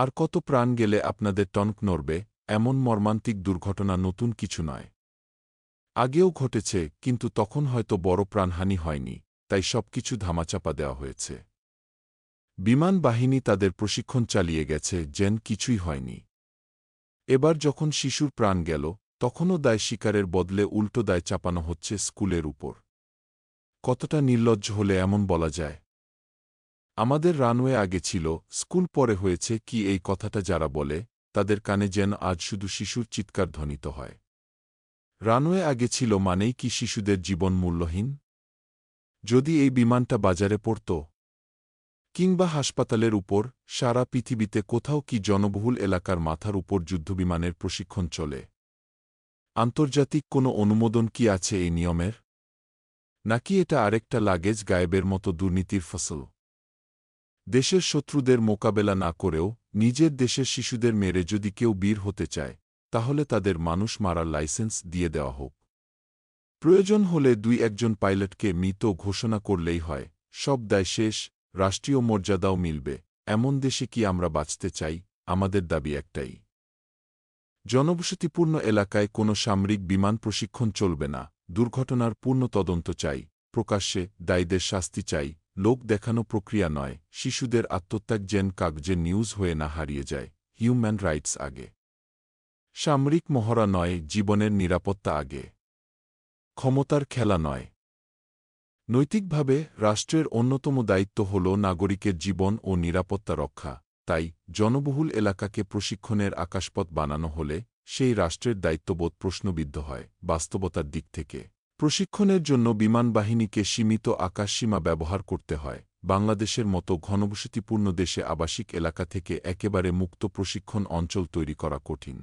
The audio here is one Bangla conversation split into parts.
আর কত প্রাণ গেলে আপনাদের টনক নড়বে, এমন মর্মান্তিক দুর্ঘটনা নতুন কিছু নয়। আগেও ঘটেছে, কিন্তু তখন হয়তো বড় প্রাণহানি হয়নি, তাই সবকিছু ধামাচাপা দেওয়া হয়েছে। বিমান বাহিনী তাদের প্রশিক্ষণ চালিয়ে গেছে, যেন কিছুই হয়নি। এবার যখন শিশুর প্রাণ গেল, তখনও দায় শিকারের বদলে উল্টো দায় চাপানো হচ্ছে স্কুলের উপর। কতটা নির্লজ্জ হলে এমন বলা যায়? আমাদের রানওয়ে আগে ছিল, স্কুল পরে হয়েছে কি এই কথাটা যারা বলে, তাদের কানে যেন আজ শুধু শিশুর চিৎকার ধ্বনিত হয়। রানওয়ে আগে ছিল মানেই কি শিশুদের জীবন মূল্যহীন? যদি এই বিমানটা বাজারে পড়ত? কিংবা হাসপাতালের উপর, সারা পৃথিবীতে কোথাও কি জনবহুল এলাকার মাথার উপর যুদ্ধবিমানের প্রশিক্ষণ চলে? আন্তর্জাতিক কোনো অনুমোদন কি আছে এই নিয়মের? নাকি এটা আরেকটা লাগেজ গায়েবের মতো দুর্নীতির ফসল? দেশের শত্রুদের মোকাবেলা না করেও নিজের দেশের শিশুদের মেরে যদি কেউ বীর হতে চায়, তাহলে তাদের মানুষ মারার লাইসেন্স দিয়ে দেওয়া হোক। প্রয়োজন হলে দুই একজন পাইলটকে মৃত ঘোষণা করলেই হয়, সব দায় শেষ, রাষ্ট্রীয় মর্যাদাও মিলবে, এমন দেশে কি আমরা বাঁচতে চাই, আমাদের দাবি একটাই। জনবসতিপূর্ণ এলাকায় কোনো সামরিক বিমান প্রশিক্ষণ চলবে না, দুর্ঘটনার পূর্ণ তদন্ত চাই, প্রকাশ্যে দায়ীদের শাস্তি চাই লোক দেখানো প্রক্রিয়া নয়, শিশুদের আত্মত্যাগ যেন কাগজে নিউজ হয়ে না হারিয়ে যায়, হিউম্যান রাইটস আগে। সামরিক মহড়া নয়, জীবনের নিরাপত্তা আগে। ক্ষমতার খেলা নয়। নৈতিকভাবে, রাষ্ট্রের অন্যতম দায়িত্ব হল নাগরিকের জীবন ও নিরাপত্তা রক্ষা, তাই জনবহুল এলাকাকে প্রশিক্ষণের আকাশপথ বানানো হলে সেই রাষ্ট্রের দায়িত্ববোধ প্রশ্নবিদ্ধ হয়, বাস্তবতার দিক থেকে। প্রশিক্ষণের জন্য বিমান বাহিনীকে সীমিত আকাশসীমা ব্যবহার করতে হয়। বাংলাদেশের মতো ঘনবসতিপূর্ণ দেশে আবাসিক এলাকা থেকে একেবারে মুক্ত প্রশিক্ষণ অঞ্চল তৈরি করা কঠিন।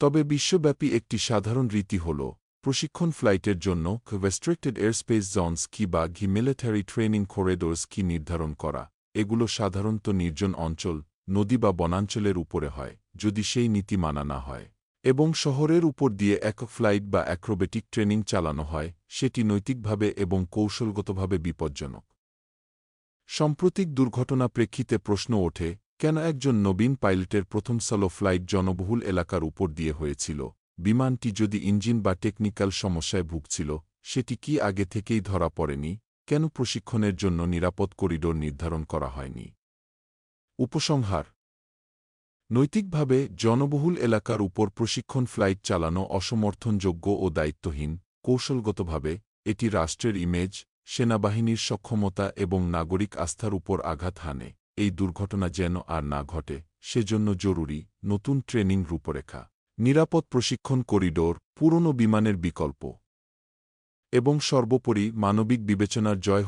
তবে বিশ্বব্যাপী একটি সাধারণ রীতি হল, প্রশিক্ষণ ফ্লাইটের জন্য রেস্ট্রিক্টেড এয়ারস্পেস জোনস কি বা ঘি মিলিটারি ট্রেনিং করিডোর্স কি নির্ধারণ করা, এগুলো সাধারণত নির্জন অঞ্চল, নদী বা বনাঞ্চলের উপরে হয়, যদি সেই নীতি মানা না হয়। এবং শহরের উপর দিয়ে এক ফ্লাইট বা অ্যাক্রোবেটিক ট্রেনিং চালানো হয়, সেটি নৈতিকভাবে এবং কৌশলগতভাবে বিপজ্জনক। সাম্প্রতিক দুর্ঘটনা প্রেক্ষিতে প্রশ্ন ওঠে, কেন একজন নবীন পাইলটের প্রথম সালো ফ্লাইট জনবহুল এলাকার উপর দিয়ে হয়েছিল? বিমানটি যদি ইঞ্জিন বা টেকনিক্যাল সমস্যায় ভুগছিল, সেটি কি আগে থেকেই ধরা পড়েনি? কেন প্রশিক্ষণের জন্য নিরাপদ করিডোর নির্ধারণ করা হয়নি? উপসংহার নৈতিকভাবে, জনবহুল এলাকার উপর প্রশিক্ষণ ফ্লাইট চালানো অসমর্থনযোগ্য ও দায়িত্বহীন, কৌশলগতভাবে, এটি রাষ্ট্রের ইমেজ সেনাবাহিনীর সক্ষমতা এবং নাগরিক আস্থার উপর আঘাত হানে। এই দুর্ঘটনা যেন আর না ঘটে, সেজন্য জরুরি নতুন ট্রেনিং রূপরেখা, নিরাপদ প্রশিক্ষণ করিডোর, পুরনো বিমানের বিকল্প এবং সর্বোপরি মানবিক বিবেচনার জয়